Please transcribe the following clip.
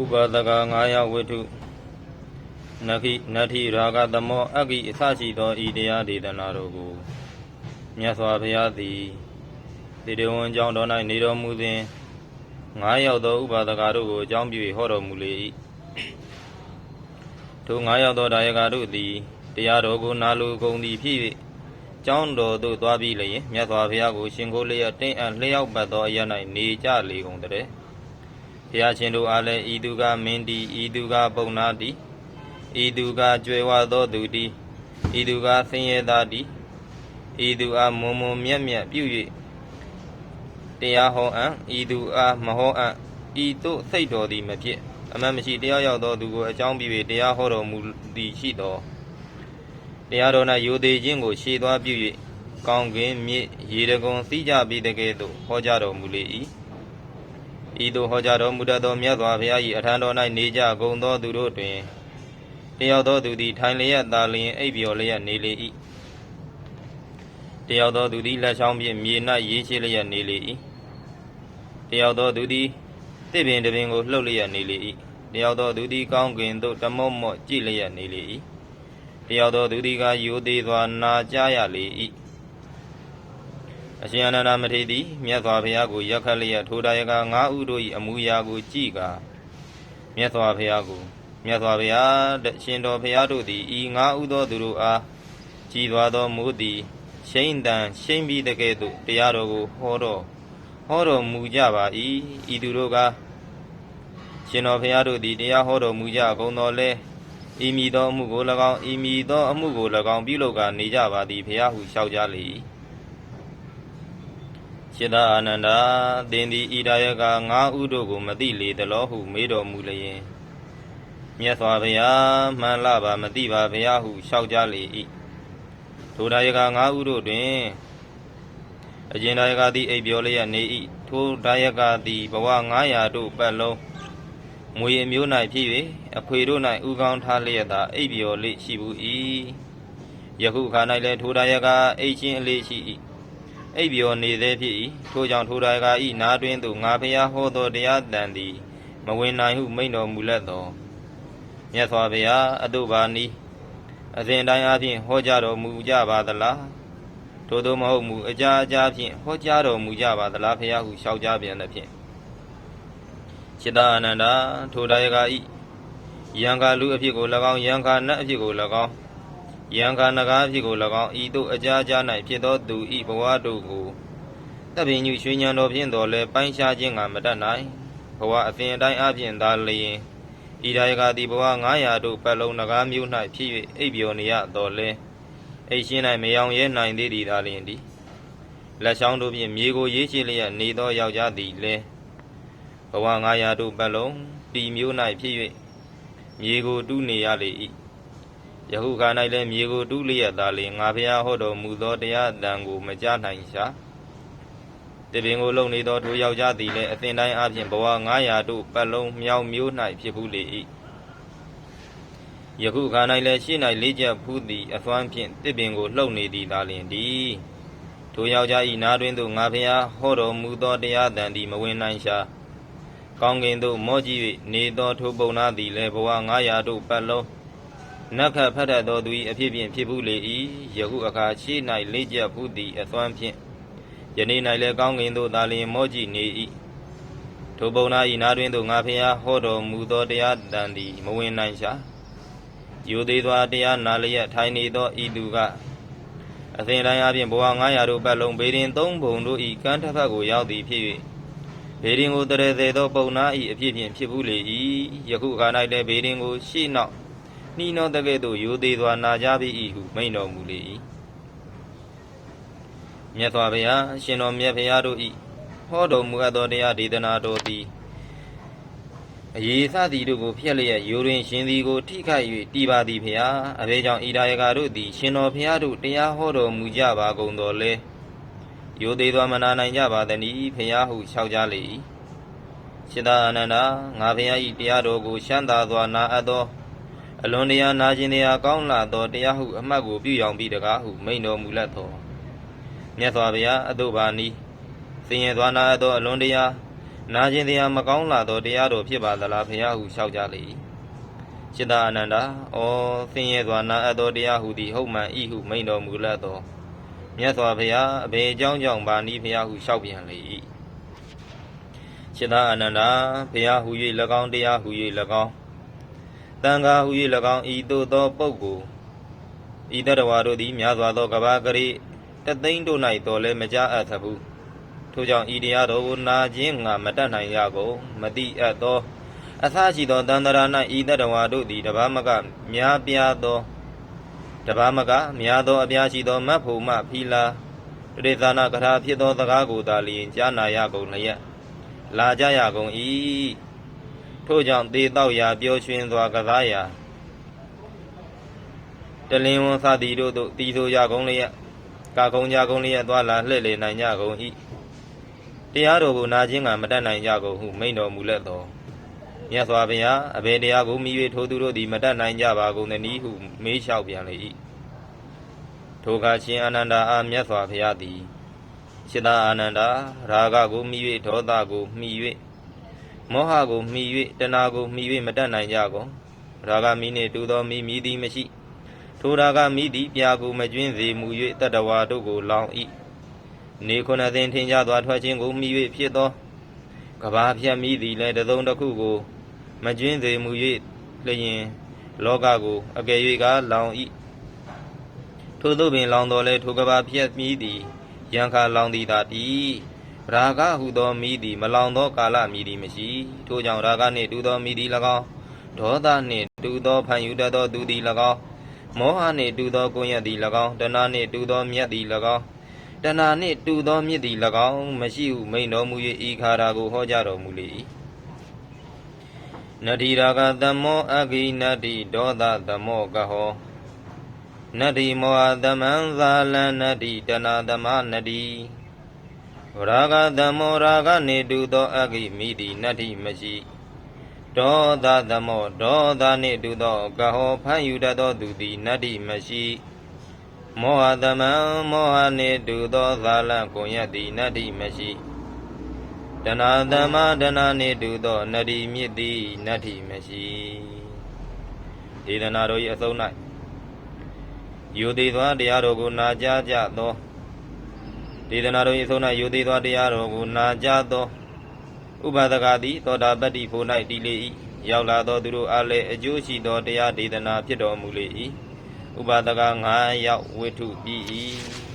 ဥပါဒက9ယောက်ဝိထုနခိနတ္ထိရာဂသမောအဂိအစရှိသောဤတရားဒေသနာတို့ကိုမြတ်စွာဘုရားသည်တေတဝန်ကျောင်းတော်၌နေတော်မူစဉ်9ယောက်သောဥပါဒကတို့ကိုအကြောင်းပြု၍ဟောတော်မူလေ၏ထို9ယောက်သောဒါယကတို့သည်တရားတော်ကိုနာလိုကုန်သည်ဖြစ်၍ကျောင်းတော်သို့သွားပြီးလျင်မြတ်စွာဘုရားကိုရှင်ကိုလျက်တင်းအပ်လျှောက်ပတ်သောအရ၌နေကြလေကုန်တည်း ဘုရားရှင်တို့အားလည်းဤသူကမင်းတီဤသူကပုံနာတီဤသူကကြွယ်ဝသောသူတီဤသူကဆင်းရဲသားတီဤသူအားမုံမုံမြက်မြက်ပြု၍တရားဟောအံ့ဤသူအားမဟောအံ့ဤသို့စိတ်တော်သည်မဖြစ်အမှန်မရှိတရားရောက်သောသူကိုအကြောင်းပြု၍တရားဟောတော်မူသည်ရှိသောတရားတော်၌ယိုသေးခြင်းကိုရှေ့သွားပြု၍ကောင်းကင်မြစ်ရေတကုံစီးကြပြီးတကဲ့သို့ဟောကြားတော်မူလေ၏ ဤသို့ဟောကြားတော်မူတတ်သောမြတ်စွာဘုရား၏အထံတော်၌နေကြကုန်သောသူတို့တွင်တယောက်သောသူသည်ထိုင်လျက်သာလျင်အိပ်ပျော်လျက်နေလေ၏တယောက်သောသူသည်လက်ချောင်းဖြင့်မြေ၌ရေးရှိလျက်နေလေ၏တယောက်သောသူသည်တစ်ပင်တစ်ပင်ကိုလှုပ်လျက်နေလေ၏တယောက်သောသူသည်ကောင်းကင်သို့တမော့မော့ကြည့်လျက်နေလေ၏တယောက်သောသူသည်ကယိုသေးစွာနာကြားရလေ၏ အရှင်အနန္ဒမထေရသည်မြတ်စွာဘုရားကိုရက်ခတ်လျက်ထိုတရားကငါးဥတို့၏အမူအရာကိုကြည်ကာမြတ်စွာဘုရားကိုမြတ်စွာဘုရားတရှင်တော်ဘုရားတို့သည်ဤငါးဥသောသူတို့အားကြည်သွားသောမိုးသည်ရှိန်တန်ရှိန်ပြီးတကဲ့သို့တရားတော်ကိုဟောတော်ဟောတော်မူကြပါ၏ဤသူတို့ကရှင်တော်ဘုရားတို့သည်တရားဟောတော်မူကြကုန်တော်လဲဤမည်သောအမှုကို၎င်းဤမည်သောအမှုကို၎င်းပြုလုပ်ကာနေကြပါသည်ဘုရားဟုလျှောက်ကြလေ၏ ရှင်သာအာနန္ဒာသင်သည်ဤဒါယကငါးဥတို့ကိုမသိလေသလောဟုမေးတော်မူလျင်မြတ်စွာဘုရားမှန်လားပါမသိပါဘုရားဟုလျှောက်ကြလေ၏ထိုဒါယကငါးဥတို့တွင်အကျဉ်ဒါယကသည်အိပ်ပျော်လျက်နေ၏ထိုဒါယကသည်ဘဝ900တို့ပတ်လုံးမွေအမျိုး၌ဖြစ်၍အခွေတို့၌ဥကောင်းထားလျက်သာအိပ်ပျော်လိရှိဘူး၏ယခုခါ၌လည်းထိုဒါယကအိပ်ချင်းအလေးရှိ၏ အိပ်ပျော်နေသေးဖြစ်၏ထိုကြောင့်ထိုဒါယက၏နာတွင်သို့ငါဖျားဟောသောတရားတန်သည်မဝင်နိုင်ဟုမိန့်တော်မူလက်သောမြတ်စွာဘုရားအတုပါနီအစဉ်တိုင်းအားဖြင့်ဟောကြားတော်မူကြပါသလားထို့သောမဟုတ်မူအကြာအကြာဖြင့်ဟောကြားတော်မူကြပါသလားဖျားဟုလျှောက်ကြပြန်သည်ဖြင့်จิตာအနန္ဒာထိုဒါယကဤယံခါလူအဖြစ်ကို၎င်းယံခါနတ်အဖြစ်ကို၎င်း ယံခါနဂါအဖြစ်ကို၎င်းဤသို့အကြာကြာ၌ဖြစ်သောသူဤဘဝတို့ကိုတပ်ပင်ညူရွှေညံတော်ဖြင့်တော်လဲပိုင်းခြားခြင်းကမတတ်နိုင်ဘဝအစဉ်အတိုင်းအပြင်သာလျင်ဤဒါယကသည်ဘဝ900တို့ပတ်လုံးနဂါမျိုး၌ဖြစ်၍အိပ်ပျော်နေရတော်လဲအိပ်ရှင်း၌မယောင်ရဲနိုင်သေးသည်သာလျင်သည်လက်ချောင်းတို့ဖြင့်မြေကိုရေးရှိလျက်နေသောယောက်ျားသည်လည်းဘဝ900တို့ပတ်လုံးတီမျိုး၌ဖြစ်၍မြေကိုတူးနေရလေ၏ ယခုခါ၌လည်းမြေကိုတူးလျက်သာလေငါဖျားဟောတော်မူသောတရားအတန်ကိုမကြားနိုင်ရှာတပင်ကိုလုံနေသောထိုယောက်ျားသည်လည်းအသင်တိုင်းအပြင်ဘဝ900တို့ပတ်လုံးမြောင်မျိုး၌ဖြစ်ဘူးလေ၏ယခုခါ၌လည်းရှေ့၌လေးချက်ဖူးသည်အသွမ်းဖြင့်တစ်ပင်ကိုလှုပ်နေသည်သာလျှင်သည်ထိုယောက်ျား၏နာတွင်သို့ငါဖျားဟောတော်မူသောတရားတန်သည်မဝင်နိုင်ရှာကောင်းကင်သို့မောကြည့်၍နေသောထိုပုံနာသည်လည်းဘဝ900တို့ပတ်လုံး နတ်ခတ်ဖတ်တတ်သောသူ၏အဖြစ်ဖြင့်ဖြစ်ဘူးလေ၏ယခုအခါရှေ့၌လေးကျက်ဘူးသည်အသွမ်းဖြင့်ယနေ့၌လည်းကောင်းကင်သို့သာလျှင်မောကြည့်နေ၏ထိုပုံနာ၏နာတွင်သို့ငါဖျားဟောတော်မူသောတရားတန်သည်မဝင်နိုင်ရှာယူသေးသောတရားနာလျက်ထိုင်နေသောဤသူကအစဉ်တိုင်းအပြင်ဘဝ900တို့ပတ်လုံးဘေရင်သုံးပုံတို့၏ကမ်းတစ်ဖက်ကိုရောက်သည်ဖြစ်၍ဘေရင်ကိုတရသေးသောပုံနာ၏အဖြစ်ဖြင့်ဖြစ်ဘူးလေ၏ယခုအခါ၌လည်းဘေရင်ကိုရှေ့နောက် နှီးနှောတကဲ့သို့ယူသေးစွာနာကြပြီ၏ဟုမိန့်တော်မူလေ၏မြတ်စွာဘုရားရှင်တော်မြတ်ဘုရားတို့၏ဟောတော်မူအပ်သောတရားဒေသနာတော်သည်အရေးစသည်တို့ကိုဖျက်လျက်ယူတွင်ရှင်သည်ကိုထိခိုက်၍တီပါသည်ဖျားအဘဲကြောင့်ဣဒါယကာတို့သည်ရှင်တော်ဖျားတို့တရားဟောတော်မူကြပါကုန်တော်လဲယူသေးသောမနာနိုင်ကြပါသနည်းဖျားဟုလျှောက်ကြလေ၏ရှင်သာအနန္ဒာငါဖျား၏တရားတော်ကိုရှမ်းသာစွာနာအပ်သော အလွန်တရာနာကျင်တရာကောင်းလာသောတရားဟုအမှတ်ကိုပြုရောင်ပြီးတကားဟုမိန်တော်မူလတ်သောမြတ်စွာဘုရားအတုပါနီးစင်ရသွားနာသောအလွန်တရာနာကျင်တရားမကောင်းလာသောတရားတော်ဖြစ်ပါသလားဘုရားဟုလျှောက်ကြလေ၏စိတ္တအနန္ဒာဩစင်ရသွားနာသောတရားဟုသည်ဟုတ်မှန်ဤဟုမိန်တော်မူလတ်သောမြတ်စွာဘုရားအဘယ်အကြောင်းကြောင့်ပါနီးဘုရားဟုလျှောက်ပြန်လေ၏စိတ္တအနန္ဒာဘုရားဟု၍၎င်းတရားဟု၍၎င်း တန်ခါဟု၍၎င်းဤသို့သောပုဂ္ဂိုလ်ဤတတဝါတို့သည်များစွာသောကဘာကရိတသိန်းတို့၌တော်လဲမကြအပ်သဘူးထို့ကြောင့်ဤတရားတော်ကိုနာခြင်းငါမတတ်နိုင်ရကုန်မတိအပ်သောအသရှိသောတန်တရာ၌ဤတတဝါတို့သည်တဘာမကများပြားသောတဘာမကများသောအပြားရှိသောမတ်ဖို့မဖီလာတိသနာကထာဖြစ်သောစကားကိုသာလျင်ကြားနာရကုန်လျက်လာကြရကုန်၏ ထို့ကြောင့်သေတော့ရာပျော်ရွှင်စွာကစားရာတလင်းဝန်စသည်တို့သို့တီဆိုရကုန်လျက်ကာကုံကြကုန်လျက်သွားလာလှည့်လေနိုင်ကြကုန်၏တရားတော်ကိုနာခြင်းကမတတ်နိုင်ကြကုန်ဟုမိန့်တော်မူလက်တော်မြတ်စွာဘုရားအဘယ်တရားကိုမိ၍ထိုသူတို့သည်မတတ်နိုင်ကြပါကုန်သနည်းဟုမေးလျှောက်ပြန်လေ၏ထိုကချင်းအာနန္ဒာအားမြတ်စွာဘုရားသည်ရှင်သာအာနန္ဒာရာဂကိုမိ၍ဒေါသကိုမိ၍ မောဟကိုမိ၍တဏှာကိုမိ၍မတတ်နိုင်ကြကုန်ရာဂမိနှင့်တူသောမိမိသည်မရှိထိုရာဂမိသည်ပြာကိုမကျွင်းစေမူ၍တတ္တဝါတို့ကိုလောင်၏နေခုနှစ်သိန်းထင်ကြစွာထွက်ခြင်းကိုမိ၍ဖြစ်သောကဘာဖြတ်မိသည်လည်းတစုံတစ်ခုကို မကျွင်းစေမူ၍လျင်လောကကိုအကယ်၍ကလောင်၏ထို့သောပင်လောင်တော်လဲထိုကဘာဖြတ်မိသည်ယံခါလောင်သည်သာတည်း ရာဂဟုသောမိသည်မလောင်သောကာလမိသည်မရှိထို့ကြောင့်ရာဂနှင့်တူသောမိသည်၎င်းဒေါသနှင့်တူသောဖန်ယူတတ်သောသူသည်၎င်းမောဟနှင့်တူသောကိုယ်ရသည်၎င်းတဏှာနှင့်တူသောမြတ်သည်၎င်းတဏှာနှင့်တူသောမြစ်သည်၎င်းမရှိဟုမိန်တော်မူ၍ဤခါရာကိုဟောကြားတော်မူလေ၏နတ္တိရာဂသမောအဂိနတ္တိဒေါသသမောကဟောနတ္တိမောဟသမံဇာလံနတ္တိတဏှာသမနတ္တိ ရာဂသမောရာဂနှင့်တူသောအဂိမိသည်နတ္တိမရှိဒေါသသမောဒေါသနှင့်တူသောကဟောဖန်ယူတတ်သောသူသည်နတ္တိမရှိမောဟသမံမောဟနှင့်တူသောဇာလံကိုရသည်နတ္တိမရှိတဏှာသမတဏှာနှင့်တူသောနတ္တိမြစ်သည်နတ္တိမရှိဒေသနာတော်၏အစုံ၌ယူသေးသောတရားတော်ကိုနာကြားကြသော ဒေသနာတော်၏အစုံ၌ယူသေးသောတရားတော်ကိုနာကြားသောဥပဒကသည်သောတာပတ္တိဖို့၌တည်လေ၏ရောက်လာသောသူတို့အားလည်းအကျိုးရှိသောတရားဒေသနာဖြစ်တော်မူလေ၏ဥပဒက9ရောက်ဝိထုပြီး၏